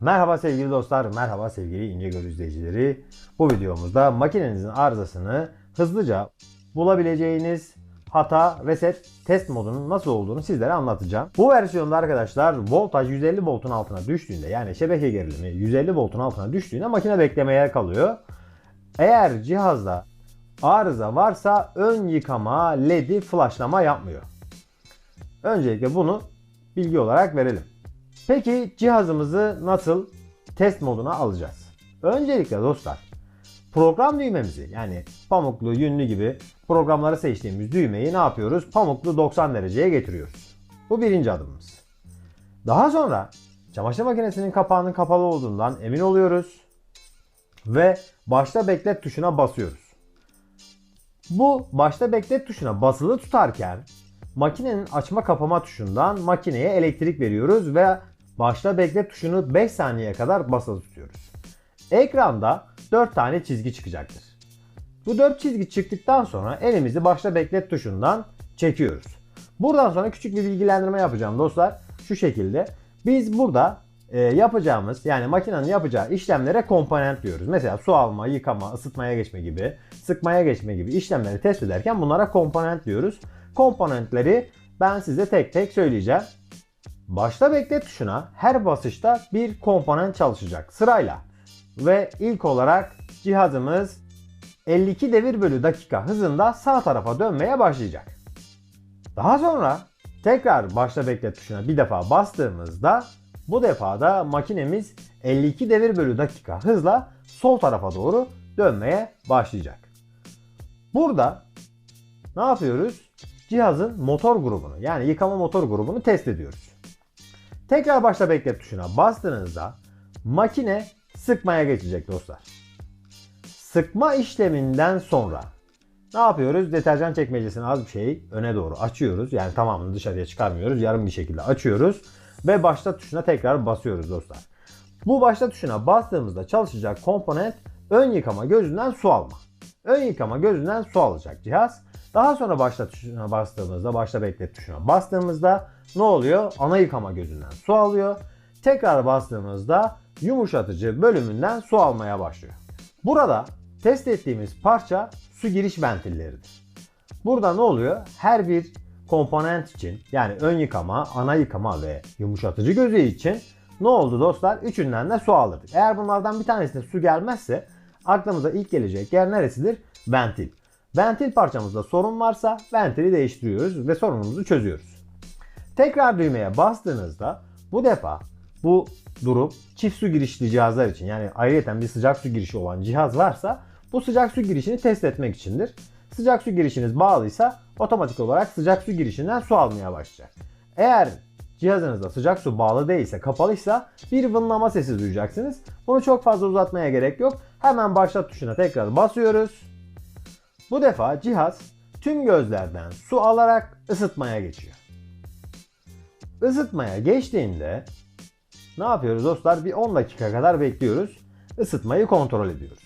Merhaba sevgili dostlar, merhaba sevgili İnce izleyicileri. Bu videomuzda makinenizin arızasını hızlıca bulabileceğiniz hata reset test modunun nasıl olduğunu sizlere anlatacağım. Bu versiyonda arkadaşlar voltaj 150 voltun altına düştüğünde yani şebeke gerilimi 150 voltun altına düştüğünde makine beklemeye kalıyor. Eğer cihazda arıza varsa ön yıkama LED'i flashlama yapmıyor. Öncelikle bunu bilgi olarak verelim. Peki cihazımızı nasıl test moduna alacağız? Öncelikle dostlar program düğmemizi yani pamuklu, yünlü gibi programları seçtiğimiz düğmeyi ne yapıyoruz? Pamuklu 90 dereceye getiriyoruz. Bu birinci adımımız. Daha sonra çamaşır makinesinin kapağının kapalı olduğundan emin oluyoruz ve başta beklet tuşuna basıyoruz. Bu başta beklet tuşuna basılı tutarken makinenin açma kapama tuşundan makineye elektrik veriyoruz ve başta beklet tuşunu 5 saniye kadar basılı tutuyoruz. Ekranda 4 tane çizgi çıkacaktır. Bu 4 çizgi çıktıktan sonra elimizi başta beklet tuşundan çekiyoruz. Buradan sonra küçük bir bilgilendirme yapacağım dostlar. Şu şekilde. Biz burada e, yapacağımız yani makinenin yapacağı işlemlere komponent diyoruz. Mesela su alma, yıkama, ısıtmaya geçme gibi, sıkmaya geçme gibi işlemleri test ederken bunlara komponent diyoruz. Komponentleri ben size tek tek söyleyeceğim. Başta beklet tuşuna her basışta bir komponent çalışacak sırayla. Ve ilk olarak cihazımız 52 devir bölü dakika hızında sağ tarafa dönmeye başlayacak. Daha sonra tekrar başta beklet tuşuna bir defa bastığımızda bu defa da makinemiz 52 devir bölü dakika hızla sol tarafa doğru dönmeye başlayacak. Burada ne yapıyoruz? Cihazın motor grubunu yani yıkama motor grubunu test ediyoruz. Tekrar başta beklet tuşuna bastığınızda makine sıkmaya geçecek dostlar. Sıkma işleminden sonra ne yapıyoruz? Deterjan çekmecesini az bir şey öne doğru açıyoruz. Yani tamamını dışarıya çıkarmıyoruz. Yarım bir şekilde açıyoruz. Ve başta tuşuna tekrar basıyoruz dostlar. Bu başta tuşuna bastığımızda çalışacak komponent ön yıkama gözünden su alma. Ön yıkama gözünden su alacak cihaz. Daha sonra başta tuşuna bastığımızda, başta beklet tuşuna bastığımızda ne oluyor? Ana yıkama gözünden su alıyor. Tekrar bastığımızda yumuşatıcı bölümünden su almaya başlıyor. Burada test ettiğimiz parça su giriş ventilleridir. Burada ne oluyor? Her bir komponent için yani ön yıkama, ana yıkama ve yumuşatıcı gözü için ne oldu dostlar? Üçünden de su alırdık. Eğer bunlardan bir tanesinde su gelmezse aklımıza ilk gelecek yer neresidir? Ventil. Ventil parçamızda sorun varsa ventili değiştiriyoruz ve sorunumuzu çözüyoruz. Tekrar düğmeye bastığınızda bu defa bu durum çift su girişli cihazlar için yani ayrıyeten bir sıcak su girişi olan cihaz varsa bu sıcak su girişini test etmek içindir. Sıcak su girişiniz bağlıysa otomatik olarak sıcak su girişinden su almaya başlayacak. Eğer cihazınızda sıcak su bağlı değilse kapalıysa bir vınlama sesi duyacaksınız. Bunu çok fazla uzatmaya gerek yok. Hemen başlat tuşuna tekrar basıyoruz. Bu defa cihaz tüm gözlerden su alarak ısıtmaya geçiyor. Isıtmaya geçtiğinde ne yapıyoruz dostlar? Bir 10 dakika kadar bekliyoruz. Isıtmayı kontrol ediyoruz.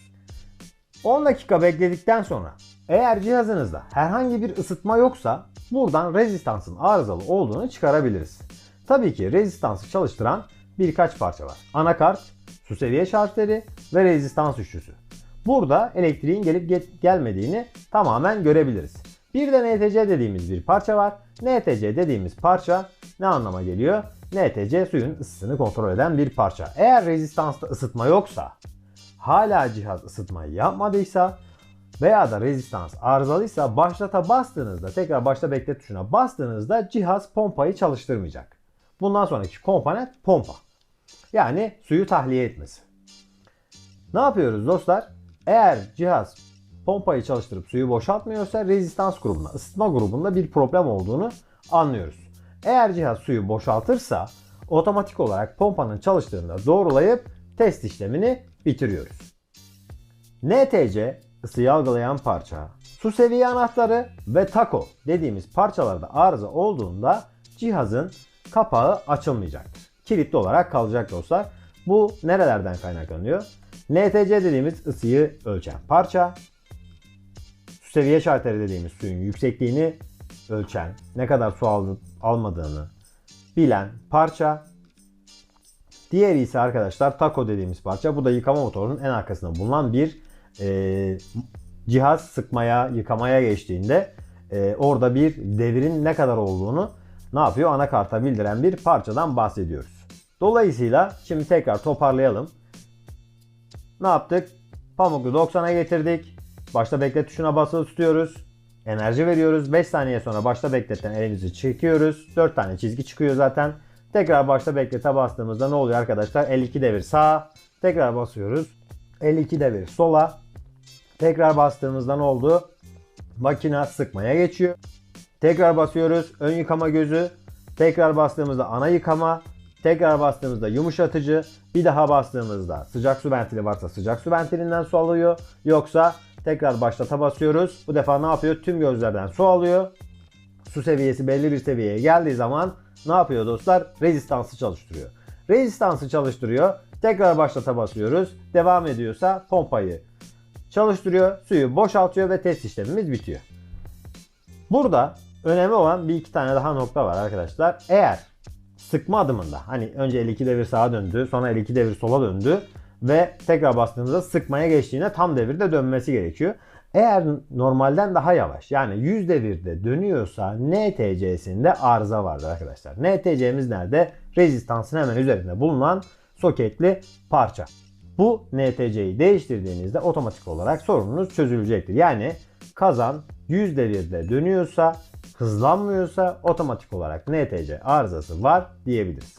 10 dakika bekledikten sonra eğer cihazınızda herhangi bir ısıtma yoksa buradan rezistansın arızalı olduğunu çıkarabiliriz. Tabii ki rezistansı çalıştıran birkaç parça var. Anakart, su seviye şartları ve rezistans üçlüsü. Burada elektriğin gelip gelmediğini tamamen görebiliriz. Bir de NTC dediğimiz bir parça var. NTC dediğimiz parça ne anlama geliyor? NTC suyun ısısını kontrol eden bir parça. Eğer rezistansta ısıtma yoksa, hala cihaz ısıtmayı yapmadıysa veya da rezistans arızalıysa başlata bastığınızda tekrar başta beklet tuşuna bastığınızda cihaz pompayı çalıştırmayacak. Bundan sonraki komponent pompa. Yani suyu tahliye etmesi. Ne yapıyoruz dostlar? Eğer cihaz pompayı çalıştırıp suyu boşaltmıyorsa rezistans grubunda, ısıtma grubunda bir problem olduğunu anlıyoruz. Eğer cihaz suyu boşaltırsa otomatik olarak pompanın çalıştığında doğrulayıp test işlemini bitiriyoruz. NTC ısıyı algılayan parça, su seviye anahtarı ve tako dediğimiz parçalarda arıza olduğunda cihazın kapağı açılmayacaktır. Kilitli olarak kalacak dostlar. Bu nerelerden kaynaklanıyor? NTC dediğimiz ısıyı ölçen parça, seviye şalteri dediğimiz suyun yüksekliğini ölçen, ne kadar su aldı, almadığını bilen parça, Diğeri ise arkadaşlar taco dediğimiz parça. Bu da yıkama motorunun en arkasında bulunan bir e, cihaz sıkmaya, yıkamaya geçtiğinde e, orada bir devirin ne kadar olduğunu ne yapıyor? Anakarta bildiren bir parçadan bahsediyoruz. Dolayısıyla şimdi tekrar toparlayalım. Ne yaptık? Pamuklu 90'a getirdik. Başta beklet tuşuna basılı tutuyoruz. Enerji veriyoruz. 5 saniye sonra başta bekletten elimizi çekiyoruz. 4 tane çizgi çıkıyor zaten. Tekrar başta beklete bastığımızda ne oluyor arkadaşlar? 52 devir sağa. Tekrar basıyoruz. 52 devir sola. Tekrar bastığımızda ne oldu? Makina sıkmaya geçiyor. Tekrar basıyoruz. Ön yıkama gözü. Tekrar bastığımızda ana yıkama. Tekrar bastığımızda yumuşatıcı. Bir daha bastığımızda sıcak su ventili varsa sıcak su ventilinden su alıyor. Yoksa tekrar başlata basıyoruz. Bu defa ne yapıyor? Tüm gözlerden su alıyor. Su seviyesi belli bir seviyeye geldiği zaman ne yapıyor dostlar? Rezistansı çalıştırıyor. Rezistansı çalıştırıyor. Tekrar başlata basıyoruz. Devam ediyorsa pompayı çalıştırıyor. Suyu boşaltıyor ve test işlemimiz bitiyor. Burada önemli olan bir iki tane daha nokta var arkadaşlar. Eğer sıkma adımında hani önce 52 devir sağa döndü sonra 52 devir sola döndü ve tekrar bastığımızda sıkmaya geçtiğinde tam devirde dönmesi gerekiyor. Eğer normalden daha yavaş yani 100 devirde dönüyorsa NTC'sinde arıza vardır arkadaşlar. NTC'miz nerede? Rezistansın hemen üzerinde bulunan soketli parça. Bu NTC'yi değiştirdiğinizde otomatik olarak sorununuz çözülecektir. Yani kazan 100 devirde dönüyorsa, hızlanmıyorsa otomatik olarak NTC arızası var diyebiliriz.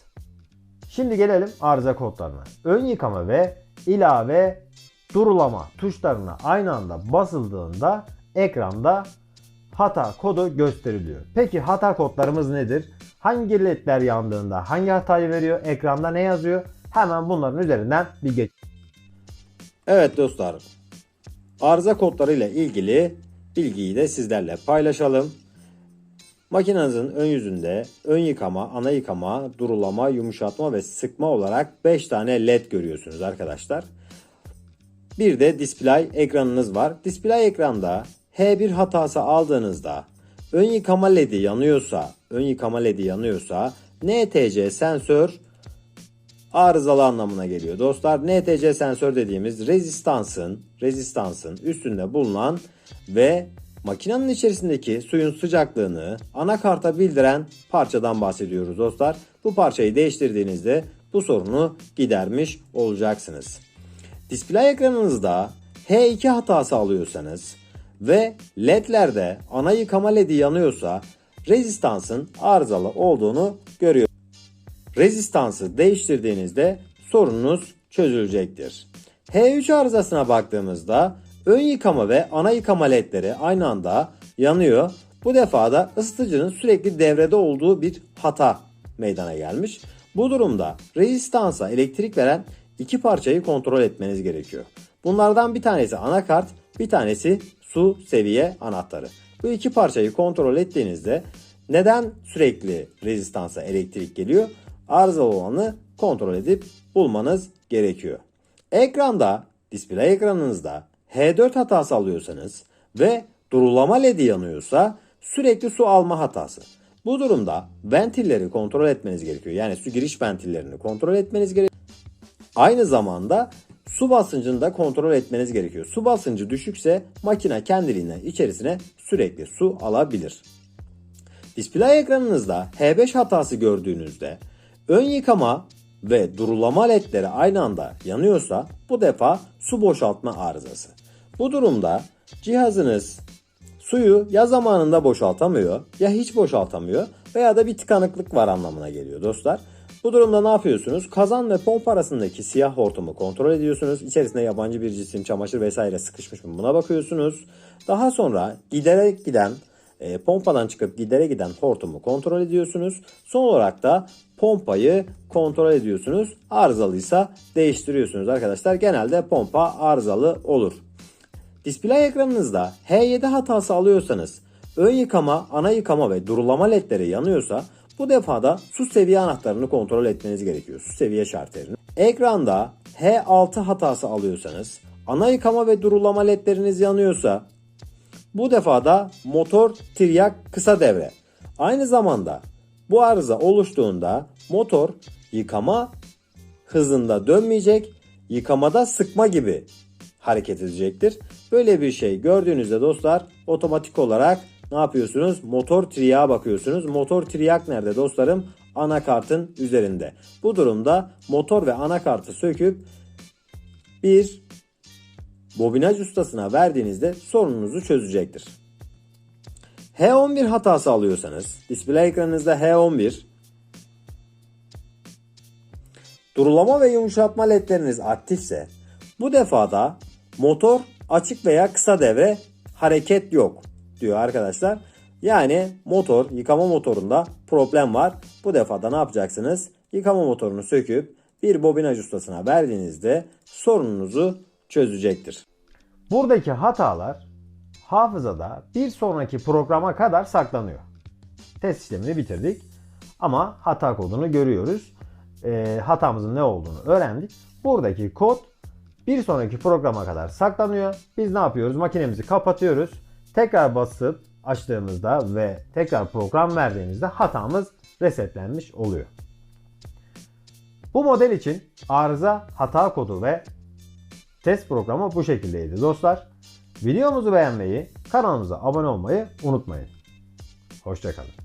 Şimdi gelelim arıza kodlarına. Ön yıkama ve ilave durulama tuşlarına aynı anda basıldığında ekranda hata kodu gösteriliyor. Peki hata kodlarımız nedir? Hangi ledler yandığında hangi hatayı veriyor? Ekranda ne yazıyor? Hemen bunların üzerinden bir geç. Evet dostlar. Arıza kodları ile ilgili bilgiyi de sizlerle paylaşalım. Makinenizin ön yüzünde ön yıkama, ana yıkama, durulama, yumuşatma ve sıkma olarak 5 tane led görüyorsunuz arkadaşlar. Bir de display ekranınız var. Display ekranda H1 hatası aldığınızda ön yıkama ledi yanıyorsa, ön yıkama ledi yanıyorsa NTC sensör arızalı anlamına geliyor. Dostlar NTC sensör dediğimiz rezistansın, rezistansın üstünde bulunan ve makinenin içerisindeki suyun sıcaklığını anakarta bildiren parçadan bahsediyoruz dostlar. Bu parçayı değiştirdiğinizde bu sorunu gidermiş olacaksınız. Display ekranınızda H2 hatası alıyorsanız ve ledlerde ana yıkama ledi yanıyorsa rezistansın arızalı olduğunu görüyorsunuz rezistansı değiştirdiğinizde sorununuz çözülecektir. H3 arızasına baktığımızda ön yıkama ve ana yıkama ledleri aynı anda yanıyor. Bu defa da ısıtıcının sürekli devrede olduğu bir hata meydana gelmiş. Bu durumda rezistansa elektrik veren iki parçayı kontrol etmeniz gerekiyor. Bunlardan bir tanesi anakart, bir tanesi su seviye anahtarı. Bu iki parçayı kontrol ettiğinizde neden sürekli rezistansa elektrik geliyor? arızalı olanı kontrol edip bulmanız gerekiyor. Ekranda, display ekranınızda H4 hatası alıyorsanız ve durulama ledi yanıyorsa sürekli su alma hatası. Bu durumda ventilleri kontrol etmeniz gerekiyor. Yani su giriş ventillerini kontrol etmeniz gerekiyor. Aynı zamanda su basıncını da kontrol etmeniz gerekiyor. Su basıncı düşükse makine kendiliğinden içerisine sürekli su alabilir. Display ekranınızda H5 hatası gördüğünüzde Ön yıkama ve durulama ledleri aynı anda yanıyorsa bu defa su boşaltma arızası. Bu durumda cihazınız suyu ya zamanında boşaltamıyor ya hiç boşaltamıyor veya da bir tıkanıklık var anlamına geliyor dostlar. Bu durumda ne yapıyorsunuz? Kazan ve pompa arasındaki siyah hortumu kontrol ediyorsunuz. İçerisinde yabancı bir cisim, çamaşır vesaire sıkışmış mı buna bakıyorsunuz. Daha sonra giderek giden e, pompadan çıkıp gidere giden hortumu kontrol ediyorsunuz. Son olarak da pompayı kontrol ediyorsunuz. Arızalıysa değiştiriyorsunuz arkadaşlar. Genelde pompa arızalı olur. Display ekranınızda H7 hatası alıyorsanız ön yıkama, ana yıkama ve durulama ledleri yanıyorsa bu defada su seviye anahtarını kontrol etmeniz gerekiyor. Su seviye şarterini. Ekranda H6 hatası alıyorsanız ana yıkama ve durulama ledleriniz yanıyorsa bu defada motor tiryak kısa devre. Aynı zamanda bu arıza oluştuğunda motor yıkama hızında dönmeyecek. Yıkamada sıkma gibi hareket edecektir. Böyle bir şey gördüğünüzde dostlar otomatik olarak ne yapıyorsunuz? Motor triyağa bakıyorsunuz. Motor triyak nerede dostlarım? Anakartın üzerinde. Bu durumda motor ve anakartı söküp bir bobinaj ustasına verdiğinizde sorununuzu çözecektir. H11 hatası alıyorsanız display ekranınızda H11 durulama ve yumuşatma ledleriniz aktifse bu defada motor açık veya kısa devre hareket yok diyor arkadaşlar. Yani motor yıkama motorunda problem var. Bu defada ne yapacaksınız? Yıkama motorunu söküp bir bobinaj ustasına verdiğinizde sorununuzu çözecektir. Buradaki hatalar hafızada bir sonraki programa kadar saklanıyor. Test işlemini bitirdik ama hata kodunu görüyoruz. Ee, hatamızın ne olduğunu öğrendik. Buradaki kod bir sonraki programa kadar saklanıyor. Biz ne yapıyoruz? Makinemizi kapatıyoruz. Tekrar basıp açtığımızda ve tekrar program verdiğimizde hatamız resetlenmiş oluyor. Bu model için arıza, hata kodu ve test programı bu şekildeydi dostlar. Videomuzu beğenmeyi, kanalımıza abone olmayı unutmayın. Hoşçakalın.